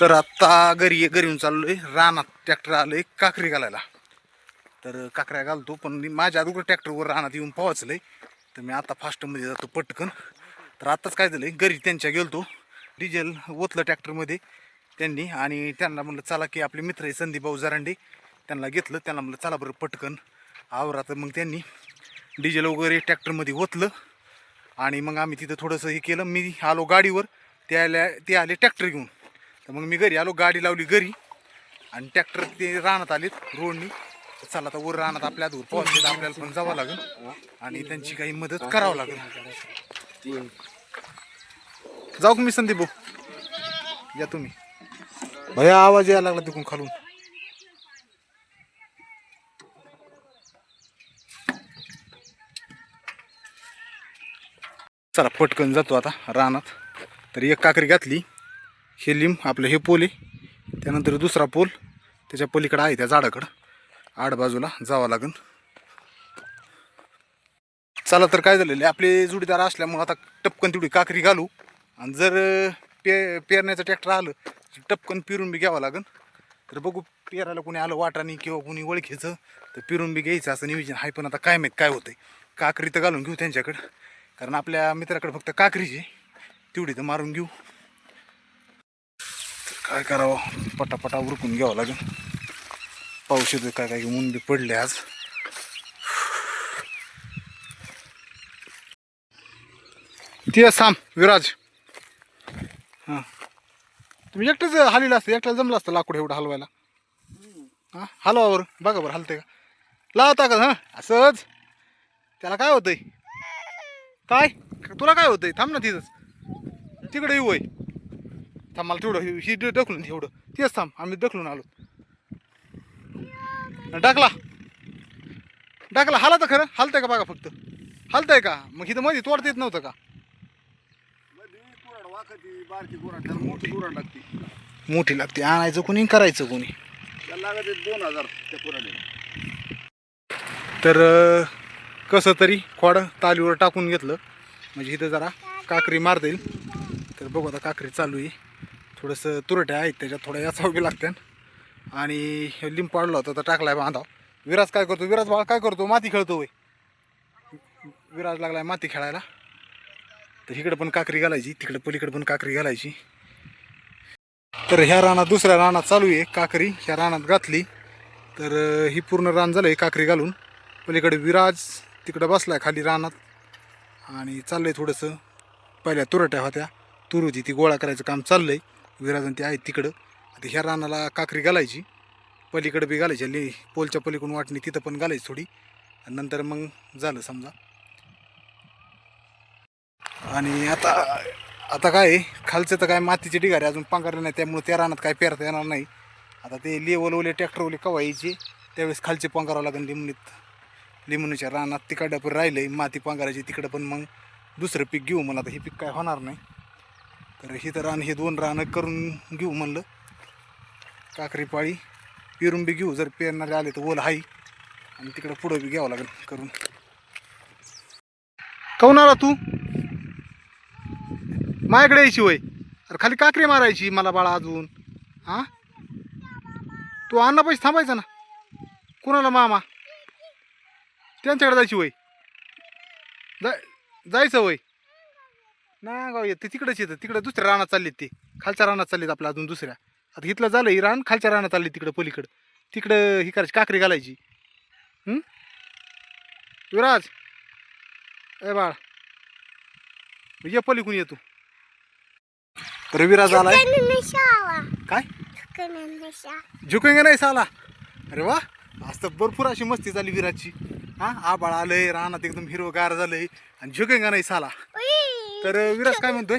तर आत्ता घरी घरी येऊन चाललोय. रानात ट्रॅक्टर आलोय काकरी घालायला. तर काकऱ्या घालतो पण मी माझ्या अगोदर ट्रॅक्टरवर रानात येऊन पोहोचलंय. तर मी आता फास्टमध्ये जातो पटकन. तर आत्ताच काय झालं घरी त्यांच्या गेलतो. डिझेल ओतलं ट्रॅक्टरमध्ये त्यांनी आणि त्यांना म्हणलं चला की आपले मित्र आहे संदीप भाऊ जरांडे. त्यांना घेतलं त्यांना म्हणलं चला बरं पटकन. आवरा तर मग त्यांनी डिझेल वगैरे ट्रॅक्टरमध्ये ओतलं. आणि मग आम्ही तिथं थोडंसं हे केलं. मी आलो गाडीवर ते आल्या ते आले ट्रॅक्टर घेऊन. तर मग मी घरी आलो गाडी लावली घरी. आणि ट्रॅक्टर ते रानात आलेत रोडनी. तर चला आता वर रानात आपल्या दूर पोहोचले आपल्याला पण जावं लागेल. आणि त्यांची काही मदत करावं लागेल. जाऊ का मी संदीप भाऊ? या तुम्ही. भया आवाज यायला लागला तिकडून खालून. चला पटकन जातो आता रानात. तर एक काकरी घातली. हे लिंब आपलं हे पोल आहे. त्यानंतर दुसरा पोल त्याच्या पलीकडं आहे त्या झाडाकडं. आड बाजूला जावं लागन. चला तर काय झालेलं आपले जुडीदार असल्यामुळं आता टपकन तेवढी काकरी घालू. आणि जर पे पेरण्याचं ट्रॅक्टर आलं तर टपकन पिरून बी घ्यावं लागन. तर बघू पेरायला कोणी आलं वाटाने किंवा कोणी ओळखीचं तर पिरून बी घ्यायचं असं नियोजन आहे. पण आता काय माहीत काय होतंय. काकरी तर घालून घेऊ त्यांच्याकडं. कारण आपल्या मित्राकडे फक्त काकरीची तेवढी तर मारून घेऊ. काय करावं? पटापटा उरकून घ्यावं लागेल. पाऊस येतोय काय काय बी पडले आज. ते साम विराज. हां. तुम्ही एकटंच हालीला असतं एकट्याला जमलं असतं लाकूड एवढं हलवायला. हां हलवा बरं बघा बरं हलते का? लावता का हां. असंच. त्याला काय होतंय? काय? तुला काय होतंय? थांब ना तिथंच. तिकडे येऊ थांब मला तेवढं ही- ढकलून एवढं. तेच थांब आम्ही ढकलून आलो. टाकला टाकला हाला तर खरं? हालतंय का बघा फक्त? हालतंय का? मग इथं मध्ये तोडता येत नव्हतं का? मोठी लागते मोठी लागते आणायचं कोणी करायचं कोणी? दोन हजार तर कसं तरी खोड तालीवर टाकून घेतलं. म्हणजे इथं जरा काकरी मारता येईल. तर बघू आता काकरी चालू आहे. थोडंसं तुरट्या आहेत त्याच्यात थोड्या याचा बी लागतात आणि हे लिंब पाडला होता तर टाकलाय बांधाव विराज काय करतो? विराज बाळ काय करतो? माती खेळतो वय विराज लागलाय माती खेळायला. तर इकडं पण काकरी घालायची तिकडं पलीकडं पण काकरी घालायची. तर ह्या रानात दुसऱ्या रानात चालू आहे काकरी. ह्या रानात घातली तर ही पूर्ण रान झालं आहे काकरी घालून. पलीकडे विराज तिकडं बसलाय खाली रानात. आणि चाललंय थोडंसं. पहिल्या तुरट्या होत्या. तूर होती ती गोळा करायचं काम चाललंय. आहे आणि ते आहेत तिकडं. आता ह्या रानाला काकरी घालायची. पलीकडं बी घालायची. ले पोलच्या पलीकडून वाटणी तिथं पण घालायची थोडी. आणि नंतर मग झालं समजा. आणि आता आता काय आहे, खालचं तर काय मातीचे ढिगारे अजून पांघरले नाही त्यामुळे त्या रानात काय पेरता येणार नाही. आता ते लेवलवले ट्रॅक्टरवले कवा यायचे? त्यावेळेस खालचे पांघरावं लागेल लिमणीत लिंबणीच्या रानात तिकडं पण राहिलं माती पांघरायची तिकडं पण मग दुसरं पीक घेऊ. मला आता हे पीक काय होणार नाही. तर हे रान हे दोन रानं करून घेऊ म्हणलं. काकरी पाळी पेरून बी घेऊ जर पेरणारे आले तर ओल हाई आणि तिकडं पुढं बी घ्यावं लागेल करून. काऊन आला तू? माझ्याकडे यायची वय अरे खाली काकरी मारायची मला बाळा अजून. हां? तू अण्णा पैसे थांबायचा ना. कुणाला मामा? त्यांच्याकडे जायची वय जाय जायचं वय नाही गाव ते तिकडेच येतं. तिकडे दुसऱ्या रानात चाललीत ते. खालच्या रानात चाललीत आपलं अजून दुसऱ्या. आता इथलं झालं ही रान खालच्या रानात चालली तिकडं पलीकडं. तिकडं ही करायची काकरी घालायची. युवराज! ए बाळ! ये पलीकडून येतो तर विराज आलाय. काय? झुकेंगे नाही साला. अरे वा! आज तर भरपूर अशी मस्ती झाली विराजची. हा आबाळ आलंय रानात एकदम हिरवगार झालंय. आणि झुकेंगा नाही साला. तर विराज काय म्हणतोय?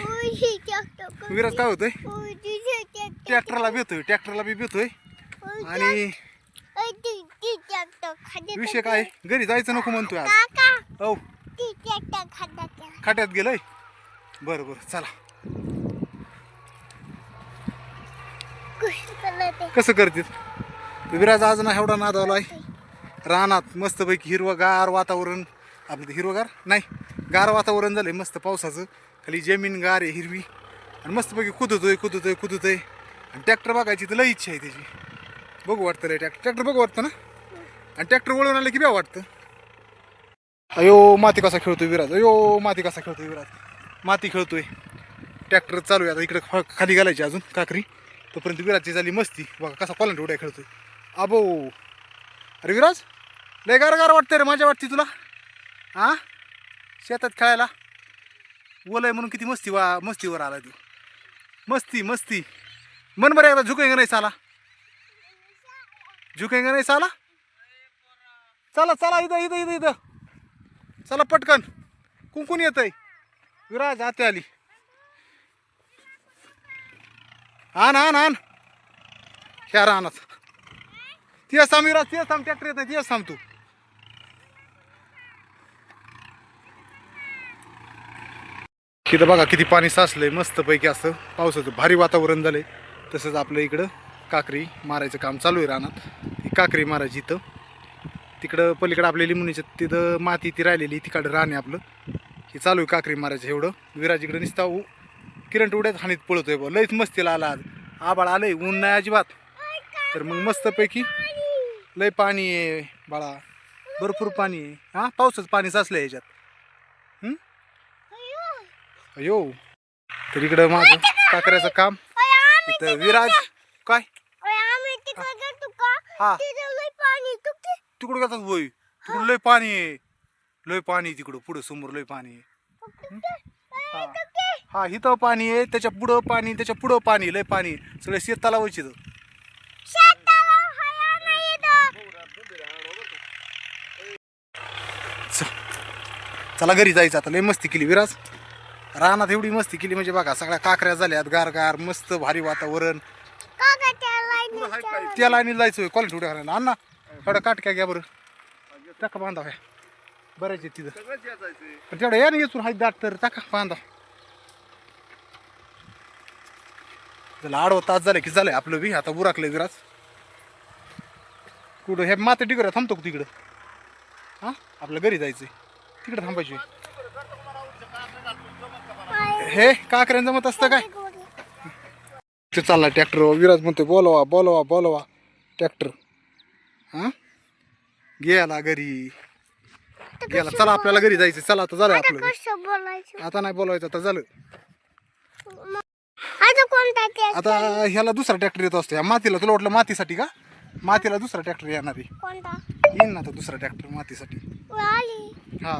विराज काय होतोय ट्रॅक्टरला भेटतोय ट्रॅक्टरला बी भेटतोय आणि विषय काय? घरी जायचं नको म्हणतोय आज. हो खाट्यात गेलंय? बरं बरं चला. कसं करतील? विराज आज ना एवढा नादावलाय रानात मस्तपैकी हिरवगार वातावरण. आपलं हिरवगार? नाही. गार वातावरण झालं आहे मस्त पावसाचं. खाली जमीन गार आहे हिरवी. आणि मस्तपैकी कुदतोय कुदतोय कुदतोय. आणि ट्रॅक्टर बघायची तर लई इच्छा आहे त्याची. बघू वाटतं लय ट्रॅक्टर. ट्रॅक्टर बघू वाटतं ना? आणि ट्रॅक्टर वळून आलं की ब्या वाटतं. अयो माती कसा खेळतोय विराज. अयो माती कसा खेळतोय विराज. माती खेळतोय. ट्रॅक्टर चालू आहे आता. इकडं खाली घालायची अजून काकरी. तोपर्यंत विराजची झाली मस्ती. बघा कसा कॉलंट उड्या खेळतोय. अबो अरे विराज लय गार गार वाटतंय रे माझ्या वाटते तुला. हां शेतात खेळायला? ओलय म्हणून किती मस्ती वा मस्तीवर आला तू. मस्ती मस्ती. मन बरं एकदा झुकेंग नाही साला. झुकेंग नाही साला. चला चला इथं इथं इथं इथं. चला पटकन. कुंकून येत आहे विराज आते आली. आण आण आण. ह्या रानात. तिथं थांब विराज तिथं थांब ट्रॅक्टर येत नाही तिथं थांब तू. तिथं बघा किती पाणी साचलंय मस्तपैकी असं. पावसाचं भारी वातावरण झालंय. तसंच आपलं इकडं काकरी मारायचं काम चालू आहे रानात. ती काकरी मारायची इथं. तिकडं पलीकडं आपल्या लिंबणीच्या तिथं माती ती राहिलेली तिकडं राणे आहे आपलं. हे चालू आहे काकरी मारायचं एवढं. विराज इकडं निसता उ किरण उड्यात हानीत पळतोय बा लईच मस्तीला आला आज. आबाळ आलंय ऊन नाही अजिबात. तर मग मस्तपैकी लय पाणी आहे बाळा. भरपूर पाणी आहे. हां पावसाचं पाणी साचलं याच्यात अयो तर इकडं माझं काकऱ्याचं काम. इथं विराज काय? हा. तिकडं गेला वय तिकडं लय पाणी आहे. लय पाणी आहे तिकडं. पुढं समोर लय पाणी आहे. हा. हा इथं पाणी आहे त्याच्या पुढं पाणी त्याच्या पुढं पाणी लय पाणी. सगळे शेताला व्हायचे चला घरी जायचं आता. लय मस्ती केली विराज. रानात एवढी मस्ती केली म्हणजे बघा सगळ्या काकऱ्या झाल्यात गार गार मस्त भारी वातावरण. त्या लाईनीला जायचं क्वालिटी उड्या घालायला. अण्णा एवढा काटक्या घ्या बरं. टाका बांधा ह्या बऱ्याच आहेत तिथं. पण तेवढं या नाही येचून हात दाट तर. टाका बांधा. त्याला आडवं तास झालं की झालंय आपलं बी. आता उराकलंय विराज कुठं? हे माते टिकर थांबतो तिकडं? हां? आपल्या घरी जायचंय. तिकडं थांबायची हे काकऱ्यांचं मत असतं काय? ते चालला ट्रॅक्टर विराज म्हणतोय बोलवा बोलवा बोलवा. ट्रॅक्टर. हां? गेला घरी. गेला. चला आपल्याला घरी जायचं चला आता झालं आपलं. आता नाही बोलवायचं आता झालं. आता ह्याला दुसरा ट्रॅक्टर येत असतो मातीला तुला वाटलं मातीसाठी का? मातीला दुसरा ट्रॅक्टर येणार आहे. येईन ना आता दुसरा ट्रॅक्टर मातीसाठी. हा.